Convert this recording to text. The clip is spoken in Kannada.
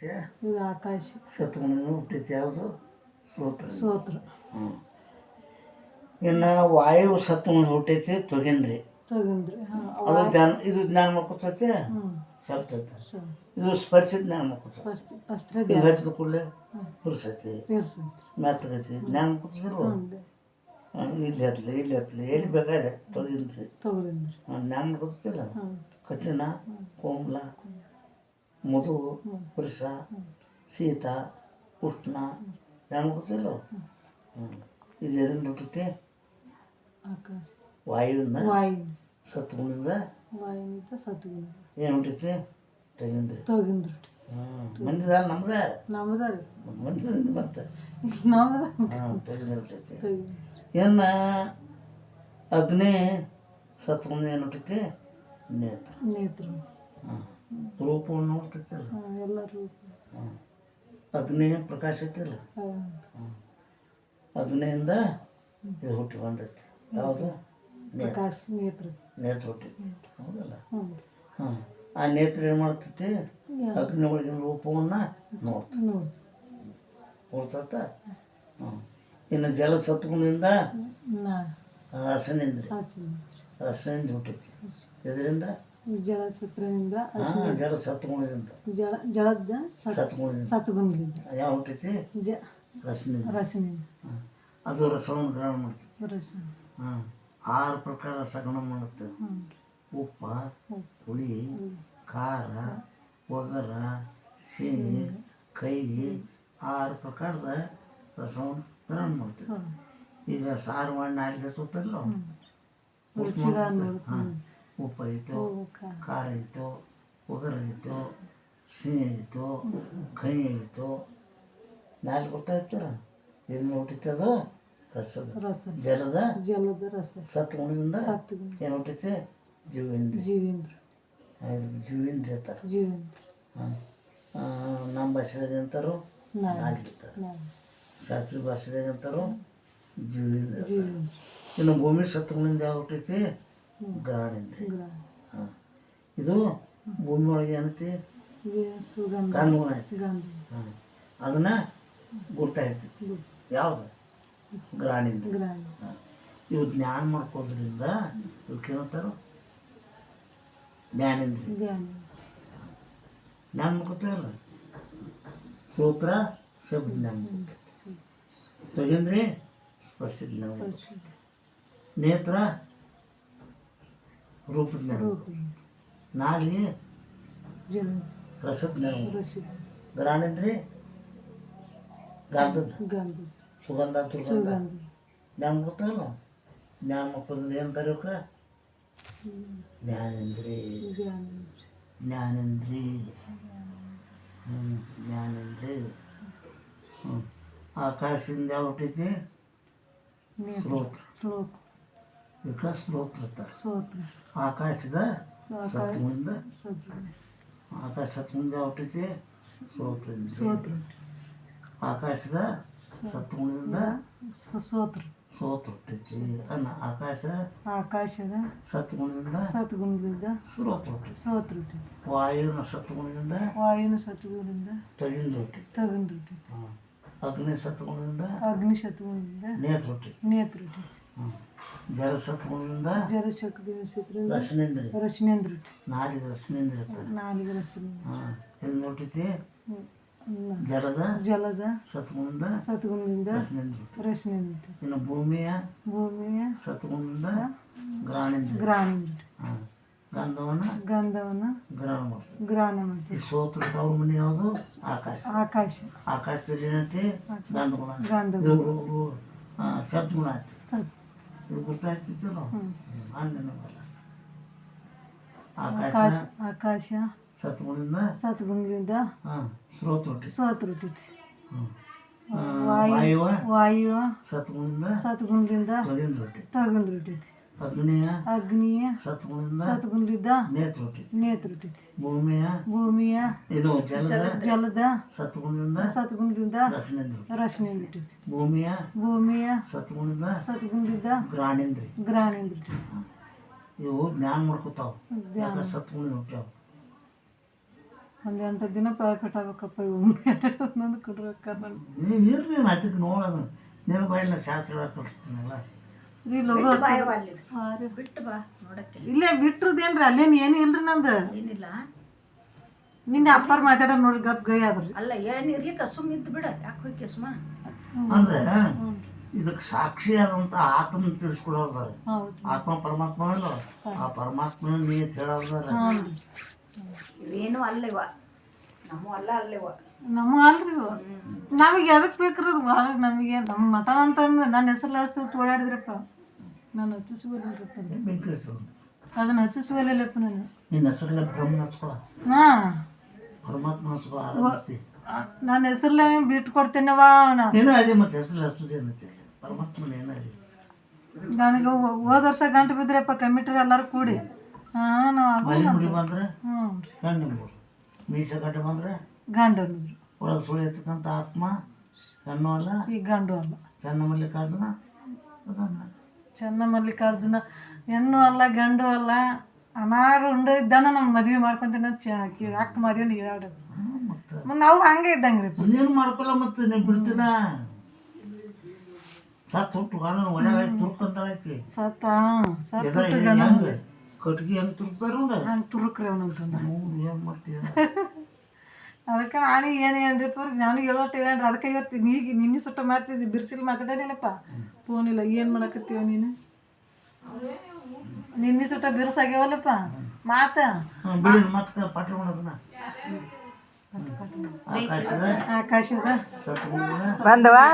ಇದು ಆಕಾಶ. ಸತ್ಗುಣ ಹುಟ್ಟೈತಿ ಯಾವುದು? ಸ್ತೋತ್ರ ಸ್ತೋತ್ರ ಹ್ಞೂ ಇನ್ನು ವಾಯು ಸತ್ಗುಣ ಹುಟ್ಟೈತಿ ತೊಗಿನ್ರಿ ತಗೊಂಡ್ರಿ ಹಾಂ. ಅದು ಜ್ಞಾನ ಇದು ಜ್ಞಾನ ಮಾಡ್ಕೊತೈತೆ ಹ್ಞೂ ಇದು ಸ್ಪರ್ಶ ಜ್ಞಾನ ಮಾಡ್ಕೊತೈತೆ ಇದು ಹಚ್ಚಿದ ಕೂಡಲೇ ಪುರುಸತಿ ಮೆತ್ತಗೈತಿ ಜ್ಞಾನ ಮಾಡ್ಕೊತಿದ್ರು ಇಲ್ಲಿ ಹತ್ಲಿ ಇಲ್ಲಿ ಹತ್ಲಿ ಎಲ್ಲಿ ಬೇಕಾದ್ರೆ ತೊಗಿನ್ರಿ ತಗೊಂಡ್ರಿ ಜ್ಞಾನ ಮಾಡ್ಕೊತಿಲ್ಲ ಕಠಿಣ ಕೋಮಲ. ಮೃದು ಪುರುಷ ಶೀತ ಉಷ್ಣ ಜ್ಞಾನ ಗೊತ್ತಿಲ್ಲ ಇದು ಎದನ್ನು ಹುಟ್ಟುತ್ತೆ ವಾಯುವಿನ ವಾಯು ಸತ್ಗುಣದಿಂದ? ವಾಯುನಿಂದ ಸತ್ಗುಣ ಏನು ಹುಟ್ಟೈತಿ ತೆಗಿಂದ್ರಿ. ತಗೊಂಡ್ರಿ ಹ್ಞೂ ಮಂದಿದ ನಮ್ದೆ ನಮ್ದ ಮಂದಿದ ಮತ್ತೆ ಹುಟ್ಟೈತಿ ಅಗ್ನಿ ಸತ್ಗುಣ ಏನು ಹುಟ್ಟೈತಿ ನೇತ್ರ. ನೇತ್ರ. ಹಾಂ ರೂಪವನ್ನು ನೋಡ್ತೈತಲ್ಲ ಎಲ್ಲರೂ ಅಗ್ನಿ ಪ್ರಕಾಶ ಐತಿಲ್ಲ ಅಗ್ನಿಯಿಂದ ಇದು ಹುಟ್ಟಿ ಬಂದೈತಿ. ಯಾವುದು? ನೇತ್ರ. ಪ್ರಕಾಶ ನೇತ್ರ. ನೇತ್ರ ಹುಟ್ಟೈತಿ ಹೌದಲ್ಲ? ಹಾಂ. ಆ ನೇತ್ರ ಏನು ಮಾಡ್ತೈತಿ? ಅಗ್ನಿ ಒಳಗಿನ ರೂಪವನ್ನು ನೋಡ್ತೈತಿ. ನೋಡಿ ನೋಡ್ತೈತ? ಹ್ಞೂ ಇನ್ನು ಜಲ ಸತ್ಗುಣದಿಂದ ನಾ. ರಸನಿಂದ ಹಸಿ ರಸನಿಂದ ಹುಟ್ಟೈತಿ. ಇದರಿಂದ ಜಲ ಜಳ ಜಲದ ಸತ್ ಸತ್ಗುಣದಿಂದ ಸತ್ಗುಣದಿಂದ ಯಾವ ಹುಟ್ಟೈತಿ? ಜ ರಸನಿಂದ ರಸನಿಂದ ಹಾಂ ಅದು ರಸವನ್ನು ಗ್ರಹಣ ಮಾಡ್ತೈತಿ ರಸ ಹಾಂ ಆರು ಪ್ರಕಾರ ಸಗಣ ಮಾಡುತ್ತೆ. ಉಪ್ಪ ಹುಳಿ ಖಾರ ಒಗರ ಸಿಹಿ ಕಹಿ ಆರು ಪ್ರಕಾರದ ರಸವನ್ನು ಗ್ರಹಣ ಮಾಡ್ತೀವಿ ಈಗ ಸಾರು ಮಾಡಿ ನಾಲ್ಕು ಸುತ್ತಲ್ಲ ಹಾಂ. ಉಪ್ಪು ಇತ್ತು ಖಾರ ಇತ್ತು ಉಗುರು ಇತ್ತು ಸಿಹಿ ಇತ್ತು ಕಹಿ ಇತ್ತು ನಾಲ್ಕು ಗೊತ್ತಾಯ್ತಲ್ಲ ಏನು ಹುಟ್ಟಿತ್ತದು ರಸದ ರಸ ಜಲದ ಜಲದ ರಸ ಸತ್ಗುಣದಿಂದ ಗುಣದಿಂದ ಏನು ಹುಟ್ಟೈತಿ ಜೀವೇಂದ್ರ ಜೀವೇಂದ್ರ ಇದಕ್ಕೆ ಜೀವೇಂದ್ರ ಇರ್ತಾರೆ ಜೀವೇಂದ್ರ ಹಾಂ ನಮ್ಮ ಭಾಷೆದಾಗ ಅಂತಾರು ನಾಯಿ ನಾಲ್ಕು ಅಂತಾರೆ ನಾಯಿ ಶಾಸ್ತ್ರೀಯ ಭಾಷೆದಾಗ ಅಂತಾರು ಜೀವೇಂದ್ರ ಜೀವೇಂದ್ರ ಇನ್ನು ಭೂಮಿ ಸತ್ಗುಣದಿಂದ ಯಾವ ಹುಟ್ಟೈತಿ ಹಾಂ. ಇದು ಭೂಮಿ ಒಳಗೆ ಏನೈತಿ ಗಂಧಗುಣ ಐತಿ ಹಾಂ. ಅದನ್ನ ಗುರ್ತ ಇರ್ತೈತಿ ಯಾವುದು? ಹಾಂ. ಇವು ಜ್ಞಾನ ಮಾಡ್ಕೋದ್ರಿಂದ ಇವಕ್ಕೆ ಏನಂತಾರ ಜ್ಞಾನೇಂದ್ರಿ ಧ್ಯಾನ ಜ್ಞಾನ ಮಾಡ್ಕೊತಾರಲ್ಲ ಸೂತ್ರ ಶಬ್ದ ಜ್ಞಾನ ತೊಗಿಂದ್ರಿ ಸ್ಪರ್ಶ ಜ್ಞಾನ ಮಾಡ್ಕೋತೀವಿ. ನೇತ್ರ ರೂಪ ಜ್ಞಾನ ಮಾಡ್ಕೋತೀವಿ. ನಾಲಿಗೆ ಜಲ ರಸ ಜ್ಞಾನ ಮಾಡ್ಕೋತೀವಿ. ರಸ ಗ್ರಾಣೇಂದ್ರಿ ಗಂಧದ ಗಂಧ ಸುಗಂಧ ದುರ್ಗಂಧ ಸುಗಂಧ ಜ್ಞಾನ ಮಾಡ್ಕೋತೀವಲ್ಲ ಜ್ಞಾನ ಮಾಡ್ಕೋದ್ರೆ ಏನಂತಾರೆ ಇವಕ್ಕೆ ಜ್ಞಾನೇಂದ್ರಿ ಧ್ಯಾನ ಜ್ಞಾನೇಂದ್ರಿ ಹ್ಞೂ ಜ್ಞಾನೇಂದ್ರಿ ಹ್ಞೂ ಆಕಾಶದಿಂದ ಯಾವ ಹುಟ್ಟೈತಿ ನೇತ್ರ ಶ್ರೋತ್ರ ಶ್ಲೋಕ ಇದಕ್ಕೆ ಶ್ರೋತ್ರ ಅಂತಾರೆ ಸ್ತೋತ್ರ ಆಕಾಶದ ಸಾಕಾಯ ಸತ್ವದಿಂದ ಸದ್ಗುಣ ಆಕಾಶ ಸತ್ವದಿಂದ ಯಾವ ಹುಟ್ಟೈತಿ ಶ್ರೋತ್ರದಿಂದ ಸ್ತೋತ್ರ ಆಕಾಶದ ಸತ್ವದಿಂದ ಸ್ತೋತ್ರ ಸೋತ್ರ ಹುಟ್ಟೈತಿ ಅನ್ನ ಆಕಾಶ ಆಕಾಶದ ಸತ್ಗುಣದಿಂದ ಸತ್ಗುಣದಿಂದ ಶ್ರೋತ್ರ ಹುಟ್ಟೈತಿ ಸ್ತೋತ್ರ ವಾಯುವಿನ ಸತ್ಗುಣದಿಂದ ವಾಯುನ ಸತ್ಗುಣದಿಂದ ತಗಿಂದ ಹುಟ್ಟೈತಿ ತಗೊಂಡು ಹಾಂ ಅಗ್ನಿ ಸತ್ಗುಣದಿಂದ ಅಗ್ನಿ ಸತ್ಗುಣದಿಂದ ನೇತ್ರ ಹುಟ್ಟೈತಿ ನೇತ್ರ ಹಾಂ ಜಲ ಸತ್ಗುಣದಿಂದ ಜಲಶಕ್ತಿ ಸತ್ರಿಂದ ರಸನೇಂದ್ರಿ ರಚನೇಂದ್ರ ನಾಲಿಗೆ ರಸನೇಂದ್ರಿ ಇರ್ತಾರೆ ನಾಲಿಗೆ ಹಾಂ ಎಲ್ಲಿ ನೋಡ್ತೈತಿ ಜಲದ ಜಲದ ಸತ್ಗುಣದಿಂದ ಸತ್ಗುಣದಿಂದ ರಸನೇಂದ್ರಿ ರಚನೇಂದ್ರ ಇನ್ನು ಭೂಮಿಯ ಭೂಮಿಯ ಸತ್ಗುಣದಿಂದ ಗ್ರಾಣೇಂದ್ರಿ ಗ್ರಾಣಿಂದ್ರ ಹಾಂ ಗಂಧವನ್ನು ಗಂಧವನ್ನು ಗ್ರಹಣ ಮಾಡ್ತಾರೆ ಗ್ರಾಣ ಮಾಡ್ತಾರೆ ಈ ಮನೆ ಯಾವುದು? ಆಕಾಶ. ಆಕಾಶ. ಆಕಾಶದಲ್ಲಿ ಏನಂತೆ? ಗಂಧಗುಣ. ಗಂಧ ಸತ್ಗುಣ ಸತ್ ಇದು ಗೊತ್ತಾಯ್ತಿತ್ತಲ್ಲ ಹ್ಮ್. ಅನ್ನೇನಲ್ಲ ಆಕಾಶ ಆಕಾಶ ಆಕಾಶ ಸತ್ಗುಣದಿಂದ ಸತ್ಗುಣದಿಂದ ಹಾಂ ಸ್ರೋತ ಹುಟ್ಟಿ ಸೋತ್ರ ಹುಟ್ಟೈತಿ ಹ್ಮ್. ವಾಯು ವಾಯುವ ವಾಯು ಸತ್ಗುಣದಿಂದ ಸತ್ಗುಣದಿಂದ ತೊಗಿಂದ ಹುಟ್ಟಿ ತಗೊಂಡು ಹುಟ್ಟೈತಿ ಅಗ್ನಿಯ ಅಗ್ನಿಯ ಸತ್ಗುಣದಿಂದ ಸತ್ಗುಣದಿಂದ ನೇತ್ರ ಹುಟ್ಟೈತಿ ಭೂಮಿಯ ಭೂಮಿಯ ಇದು ಜಲದ ಜಲದ ಸತ್ಗುಣದಿಂದ ಸತ್ಗುಣದಿಂದ ರಸನೇಂದ್ರ ಹುಟ್ಟೈತಿ ಭೂಮಿಯ ಭೂಮಿಯ ಸತ್ಗುಣದಿಂದ ಸತ್ಗುಣದಿಂದ ಗ್ರಾಣೇಂದ್ರಿ ಗ್ರಾಣೇಂದ್ರ ಹುಟ್ಟೈತಿ ಇವು ಜ್ಞಾನ ಮಾಡ್ಕೋತಾವ ಯಾಕೆ ಸತ್ಗುಣ ಹುಟ್ಟ್ಯಾವ ಒಂದು ಎಂಟು ದಿನ ಪಾಯ್ಪೆಟ್ ಆಗ್ಬೇಕಪ್ಪ ಇವು. ಒಂದೊಂದು ಕೊಡ್ಬೇಕ ನೀನು ಇರ್ಲಿ ನಾನು ಅದಕ್ಕೆ ನೋಡೋದು ನಿನ್ನ ಬಾಯಿನ ಶಾಸ್ತ್ರ ಕಲಿಸ್ತೀನಲ್ಲ. ರೀ ಲಗು ಬಾಯವ್ವ ಅಲ್ಲಿ. ಹಾಂ ರೀ. ಬಿಟ್ಟು ಬಾ ನೋಡಕ್ಕೆ. ಇಲ್ಲೇ ಬಿಟ್ರದೇನ್ರಿ ಅಲ್ಲೇನ್ ಏನು ಇಲ್ರಿ ನಂದು? ಏನಿಲ್ಲ. ನಿನ್ನೆ ಅಪ್ಪಾರ್ ಮಾತಾಡೋ ನೋಡಿ ಗಪ್ ಗೈ ಆದ್ರಿ. ಅಲ್ಲ ಏನ್ ಇರ್ಲಿಕ್ಕ ಸುಮ್ ಇದ್ದು ಬಿಡ. ಯಾಕೆ ಹೋಗಿ ಸುಮ್ಮ ಅಂದ್ರೆ ಇದಕ್ಕೆ ಆದಂತ ಆತ್ಮ ತಿಳಿಸ್ಕೊಡೋದಾರೆ ಹೌದು. ಆತ್ಮ ಪರಮಾತ್ಮ ಇಲ್ಲ. ಆ ಪರಮಾತ್ಮನ ನೀ ಹೇಳೋದಾರೆ ಇವೇನು ಅಲ್ಲಿವ ನಮ್ಮ ಅಲ್ಲ ಅಲ್ಲಿವ ನಮ್ಮ ಅಲ್ರಿ ಇವು. ನಮಗೆ ಎದಕ್ಕೆ ಬೇಕ್ರಿ ನಮಗೆ ನಮ್ಮ ಮಠ ಅಂತಂದು ನನ್ನ ಹೆಸರು ಹಚ್ಚಿ ಓಡಾಡಿದ್ರಪ್ಪ. ನಾನು ಹಚ್ಚಿಸುವಲ್ಲಪ್ಪ ಬೆಂಕಿ ಹಚ್ಚೋದು ಅದನ್ನ ಹಚ್ಚಿಸುವಲ್ಲಪ್ಪ ನಾನು. ನಿನ್ನ ಹೆಸರಲ್ಲೇ ಬ್ರಹ್ಮನ ಹಚ್ಕೊಳ. ಹಾಂ. ಪರಮಾತ್ಮ ಹಚ್ಕೋ ಆರಾಮತಿ ನನ್ನ ಹೆಸರಲ್ಲೇ ಬಿಟ್ಟು ಕೊಡ್ತೇನವ ಏನೋ ಅದೇ ಮತ್ತೆ ಹೆಸರಲ್ಲಿ ಹಚ್ಚೋದೇನೈತೆ ಪರಮಾತ್ಮನ ಏನಾಗಿ ನನಗೆ ಹೋದ ವರ್ಷ ಗಂಟು ಬಿದ್ರಪ್ಪ ಕಮಿಟ್ರಿ ಎಲ್ಲರೂ ಕೂಡಿ. ಹಾಂ ನಾವು ಬಂದ್ರೆ? ಹ್ಞೂ ನಿಂಬರು ಮೀಸ ಗಂಟೆ ಬಂದ್ರೆ? ಗಂಡು ಒಳಗೆ ಸುಳಿ ಎತ್ತಕ್ಕಂಥ ಆತ್ಮ ಹೆಣ್ಣು ಅಲ್ಲ? ಈ ಗಂಡು ಅಲ್ಲ. ಚೆನ್ನ ಮಲ್ಲಿಕಾರ್ಜುನ? ಅದನ್ನ. ಚೆನ್ನ ಮಲ್ಲಿಕಾರ್ಜುನ ಹೆಣ್ಣು ಅಲ್ಲ ಗಂಡು ಅಲ್ಲ ಅನಾರು ಉಂಡು ಇದ್ದಾನ ನಮ್ಮ ಮದುವೆ ಮಾಡ್ಕೊಂತೀನಿ ಅಂತ ಚ- ಕಿ- ಅಕ್ಕ ಮದುವೆ ಹೇಳಿ ಮತ್ತೆ ಮತ್ತು ನಾವು ಹಂಗೆ ಇದ್ದಂಗೆ ರೀ. ಇನ್ನೇನು ಮಾಡ್ಕೊಲ್ಲ ಮತ್ತೆ ನೀವು ಬಿಡ್ತೀನ? ಸತ್ ಹುಟ್ಟು ಕಾಲ ಒಳ್ಳೆ ಸತ್ತ ಸತ್ ಹೆಂಗೆ ಕಟ್ಗಿ ಹೆಂಗೆ ತುರ್ತಾರ ಹಂಗೆ ತುರುಕ್ರಿ ಅವನಂತಂದ ಏನು ಮಾಡ್ತೀಯ? ಅದಕ್ಕೆ ನಾನು ಏನು ಪೂರ್ ನಾನು ಹೇಳೋಟ್ಟು ಹೇಳ್ರಿ ಅದಕ್ಕೆ ಇವತ್ತು ಈಗ ನಿನ್ನೆ ಸುಟ್ಟ ಮಾತಿದ್ದಿ ಬಿರ್ಸಿಲ್ ಮಾತಾಡೇನಿಲ್ಲಪ್ಪ ಫೋನ್ ಇಲ್ಲ ಏನು ಮಾಡಕತ್ತೀವ ನೀನು? ನಿನ್ನೆ ಸುಟ್ಟ ಬಿರ್ಸಾಗ್ಯಾವಲ್ಲಪ್ಪ ಮಾತ? ಆಕಾಶದ ಬಂದವಾ?